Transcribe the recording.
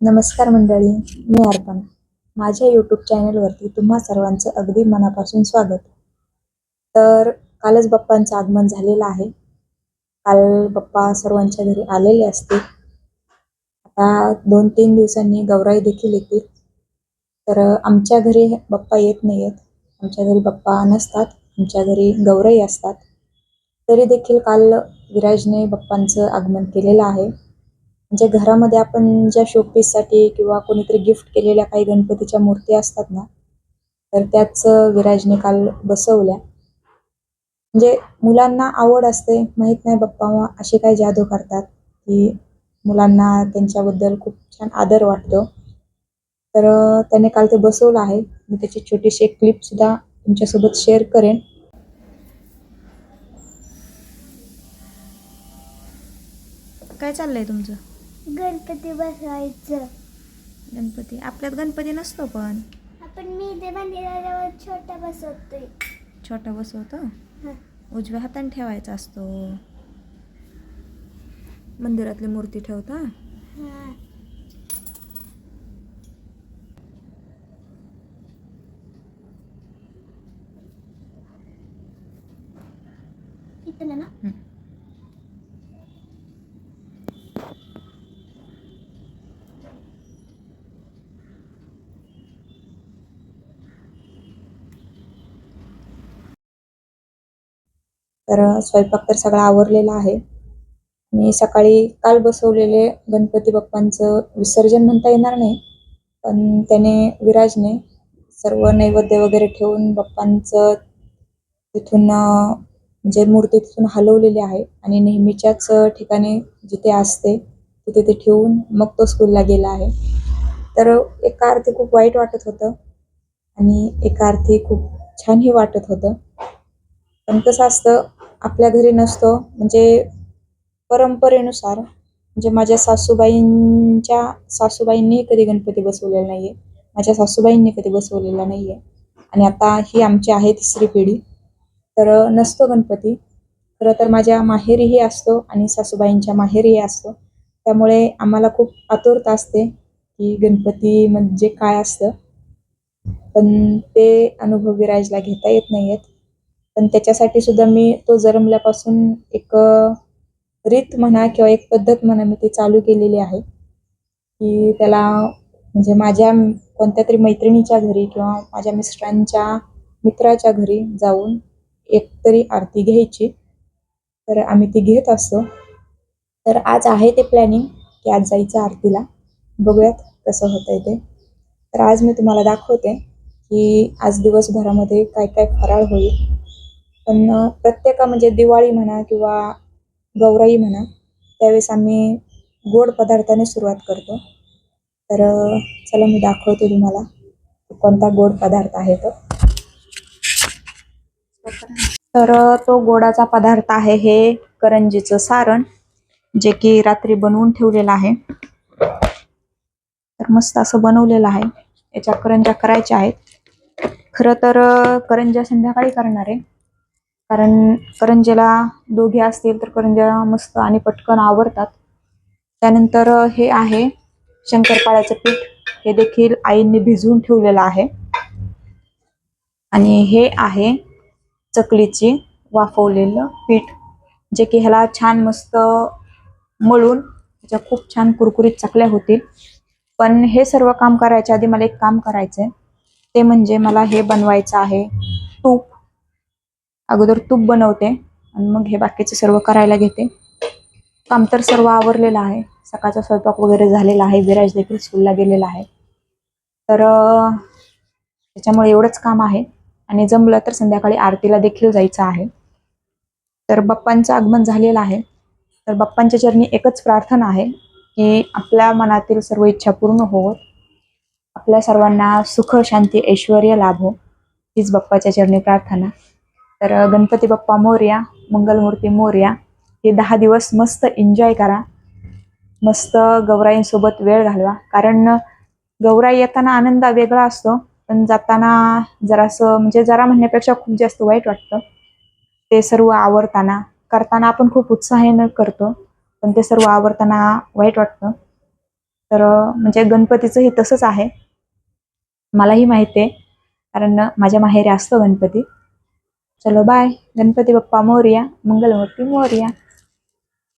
नमस्कार मंडळी मी अर्पण. माझ्या यूट्यूब चॅनलवरती तुम्हा सर्वांचं अगदी मनापासून स्वागत. तर कालच बाप्पांचं आगमन झालेलं आहे. काल बाप्पा सर्वांच्या घरी आलेले असतील. आता दोन तीन दिवसांनी गौराई देखील येतील. तर आमच्या घरी बाप्पा येत नाही आहेत आमच्या घरी बाप्पा नसतात. आमच्या घरी गौराई असतात. तरी देखील काल विराजने बाप्पांचं आगमन केलेलं आहे. म्हणजे घरामध्ये आपण ज्या शोपीससाठी किंवा कोणीतरी गिफ्ट केलेल्या काही गणपतीच्या मूर्ती असतात ना तर त्याच विराजने काल बसवल्या. म्हणजे मुलांना आवड असते माहीत नाही बाप्पा असे काही जादू करतात की मुलांना त्यांच्याबद्दल खूप छान आदर वाटतो. तर त्याने काल ते बसवलं आहे. मी त्याची छोटीशी एक क्लिप सुद्धा तुमच्यासोबत शेअर करेन. काय चाललंय तुमचं? गणपती बसवायचं. गणपती. आपल्यात गणपती नसतो पण. आपण मी ते मंदिराजवळ छोटा बसवतोय. छोटा बसवतो? हं. उजव्या हाताने ठेवायचा असतो. मंदिरातली मूर्ती ठेवता? हा. इथलं ना? हं. तर स्वयंपाक तर सगळा आवरलेला आहे. आणि सकाळी काल बसवलेले गणपती बाप्पांचं विसर्जन म्हणता येणार नाही पण त्याने विराजने सर्व नैवेद्य वगैरे ठेवून बाप्पांचं तिथून म्हणजे मूर्ती तिथून हलवलेली आहे आणि नेहमीच्याच ठिकाणी जिथे असते तिथे ते ठेवून मग तो स्कूलला गेला आहे. तर एका अर्थी खूप वाईट वाटत होतं आणि एका अर्थी खूप छानही वाटत होतं. पण कसं असतं आपल्या घरी नसतो. म्हणजे परंपरेनुसार म्हणजे माझ्या सासूबाईंच्या सासूबाईंनी कधी गणपती बसवलेला नाहीये. माझ्या सासूबाईंनी कधी बसवलेला नाहीये. आणि आता ही आमची आहे तिसरी पिढी. तर नसतो गणपती. खरं तर माझ्या माहेरीही असतो आणि सासूबाईंच्या माहेरीही असतो. त्यामुळे आम्हाला खूप आतुरता असते की गणपती म्हणजे काय असतं. पण ते अनुभव विराजला घेता येत नाहीयेत. पण त्याच्यासाठी सुद्धा मी तो जन्मल्यापासून एक रीत म्हणा किंवा एक पद्धत म्हणा मी ती चालू केलेली आहे. की त्याला म्हणजे माझ्या कोणत्या तरी मैत्रिणीच्या घरी किंवा माझ्या मिस्टरांच्या मित्राच्या घरी जाऊन एकतरी आरती घ्यायची. तर आम्ही ती घेत असतो. तर आज आहे ते प्लॅनिंग की आज जायचं आरतीला. बघूयात कसं आहे ते. तर आज मी तुम्हाला दाखवते की आज दिवसभरामध्ये काय काय फराळ होईल. पण प्रत्येक म्हणजे दिवाळी म्हणा किंवा गौराई म्हणा त्यावेळेस आम्ही गोड पदार्थाने सुरुवात करतो. तर चला मी दाखवते तुम्हाला कोणता गोड पदार्थ आहे तो. तर तो गोडाचा पदार्थ आहे हे करंजीचं सारण जे की रात्री बनवून ठेवलेलं आहे. तर मस्त असं बनवलेलं आहे. याच्या करंज्या करायच्या आहेत. खरं तर करंजा करंज्या संध्याकाळी करणार आहे. कारण करंजेला दोघे असतील तर करंज्या मस्त आणि पटकन आवरतात. त्यानंतर हे आहे शंकरपाळ्याचं पीठ. हे देखील आईंनी भिजवून ठेवलेलं आहे. आणि हे आहे चकलीची वाफवलेलं पीठ जे की ह्याला छान मस्त मळून त्याच्या खूप छान कुरकुरीत चकल्या होतील. पण हे सर्व काम करायच्या आधी मला एक काम करायचंय. ते म्हणजे मला हे बनवायचं आहे तूप. अगोदर तूप बनवते आणि मग हे बाकीचे सर्व करायला घेते. काम तर सर्व आवरलेलं आहे. सकाळचा स्वयंपाक वगैरे झालेला आहे. विराज देखील स्कूलला गेलेला आहे. तर त्याच्यामुळे एवढंच काम आहे. आणि जमलं तर संध्याकाळी आरतीला देखील जायचं आहे. तर बाप्पांचं आगमन झालेलं आहे. तर बाप्पांच्या चरणी एकच प्रार्थना आहे की आपल्या मनातील सर्व इच्छा पूर्ण होवत आपल्या सर्वांना सुख शांती ऐश्वर लाभो. हीच बाप्पाच्या चरणी प्रार्थना. तर गणपती बाप्पा मोर्या मंगलमूर्ती मोर्या हे दहा दिवस मस्त एन्जॉय करा. मस्त गौराईंसोबत वेळ घालवा. कारण गौराई येताना आनंद वेगळा असतो पण जाताना जरासं म्हणजे जरा म्हणण्यापेक्षा खूप जास्त वाईट वाटतं. ते सर्व आवरताना करताना आपण खूप उत्साहाने करतो पण ते सर्व आवरताना वाईट वाटतं. तर म्हणजे गणपतीचं हे तसंच आहे. मलाही माहिती आहे कारण माझ्या माहेरी असतो गणपती. चलो बाय गणपती बाप्पा मोरया मंगलमूर्ती मोरया.